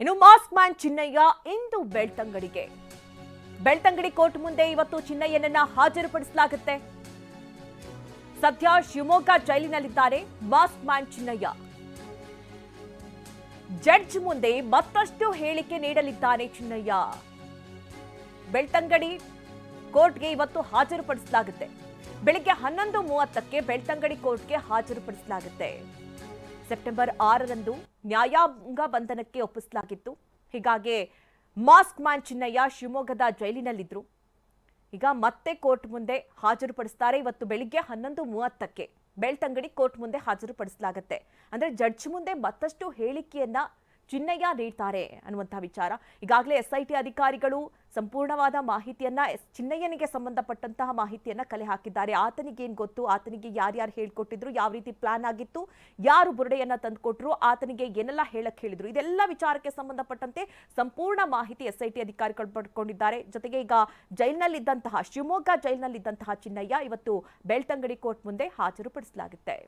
ಇನ್ನು mask man Chinnaiah ಇಂದು ಬೆಳ್ತಂಗಡಿಗೆ. ಬೆಳ್ತಂಗಡಿ ಕೋರ್ಟ್ ಮುಂದೆ ಇವತ್ತು ಚಿನ್ನಯ್ಯನನ್ನ ಹಾಜರುಪಡಿಸಲಾಗುತ್ತೆ. ಸದ್ಯ ಶಿವಮೊಗ್ಗ ಜೈಲಿನಲ್ಲಿದ್ದಾರೆ ಮಾಸ್ಕ್ ಮ್ಯಾನ್ ಚಿನ್ನಯ್ಯ. ಜಡ್ಜ್ ಮುಂದೆ ಮತ್ತಷ್ಟು ಹೇಳಿಕೆ ನೀಡಲಿದ್ದಾನೆ ಚಿನ್ನಯ್ಯ. ಬೆಳ್ತಂಗಡಿ ಕೋರ್ಟ್ಗೆ ಇವತ್ತು ಹಾಜರುಪಡಿಸಲಾಗುತ್ತೆ. ಬೆಳಿಗ್ಗೆ ಹನ್ನೊಂದು ಮೂವತ್ತಕ್ಕೆ ಬೆಳ್ತಂಗಡಿ ಕೋರ್ಟ್ಗೆ ಹಾಜರುಪಡಿಸಲಾಗುತ್ತೆ. ಸೆಪ್ಟೆಂಬರ್ ಆರರಂದು ನ್ಯಾಯಾಂಗ ಬಂಧನಕ್ಕೆ ಒಪ್ಪಿಸಲಾಗಿತ್ತು. ಹೀಗಾಗಿ ಮಾಸ್ಕ್ ಮ್ಯಾನ್ ಚಿನ್ನಯ್ಯ ಶಿವಮೊಗ್ಗದ ಜೈಲಿನಲ್ಲಿದ್ದರು ಈಗ ಮತ್ತೆ ಕೋರ್ಟ್ ಮುಂದೆ ಹಾಜರುಪಡಿಸ್ತಾರೆ. ಇವತ್ತು ಬೆಳಿಗ್ಗೆ ಹನ್ನೊಂದು ಮೂವತ್ತಕ್ಕೆ ಬೆಳ್ತಂಗಡಿ ಕೋರ್ಟ್ ಮುಂದೆ ಹಾಜರುಪಡಿಸಲಾಗುತ್ತೆ. ಅಂದರೆ ಜಡ್ಜ್ ಮುಂದೆ ಮತ್ತಷ್ಟು ಹೇಳಿಕೆಯನ್ನ ಚಿನ್ನಯ್ಯ ನೀಡ್ತಾರೆ ಅನ್ನುವಂತಹ ವಿಚಾರ. ಈಗಾಗಲೇ ಎಸ್ ಐ ಟಿ ಅಧಿಕಾರಿಗಳು ಸಂಪೂರ್ಣವಾದ ಮಾಹಿತಿಯನ್ನ ಚಿನ್ನಯ್ಯನಿಗೆ ಸಂಬಂಧಪಟ್ಟಂತಹ ಮಾಹಿತಿಯನ್ನ ಕಲೆ ಹಾಕಿದ್ದಾರೆ. ಆತನಿಗೆ ಏನ್ ಗೊತ್ತು? ಆತನಿಗೆ ಯಾರ್ಯಾರು ಹೇಳ್ಕೊಟ್ಟಿದ್ರು? ಯಾವ ರೀತಿ ಪ್ಲಾನ್ ಆಗಿತ್ತು? ಯಾರು ಬುರುಡೆಯನ್ನ ತಂದುಕೊಟ್ರು? ಆತನಿಗೆ ಏನೆಲ್ಲ ಹೇಳಕ್ಕೆ ಹೇಳಿದ್ರು? ಇದೆಲ್ಲ ವಿಚಾರಕ್ಕೆ ಸಂಬಂಧಪಟ್ಟಂತೆ ಸಂಪೂರ್ಣ ಮಾಹಿತಿ ಎಸ್ ಐ ಟಿ ಅಧಿಕಾರಿಗಳು ಪಡ್ಕೊಂಡಿದ್ದಾರೆ. ಜೊತೆಗೆ ಈಗ ಜೈಲಿನಲ್ಲಿದ್ದಂತಹ ಶಿವಮೊಗ್ಗ ಜೈಲ್ನಲ್ಲಿದ್ದಂತಹ ಚಿನ್ನಯ್ಯ ಇವತ್ತು ಬೆಳ್ತಂಗಡಿ ಕೋರ್ಟ್ ಮುಂದೆ ಹಾಜರುಪಡಿಸಲಾಗುತ್ತೆ.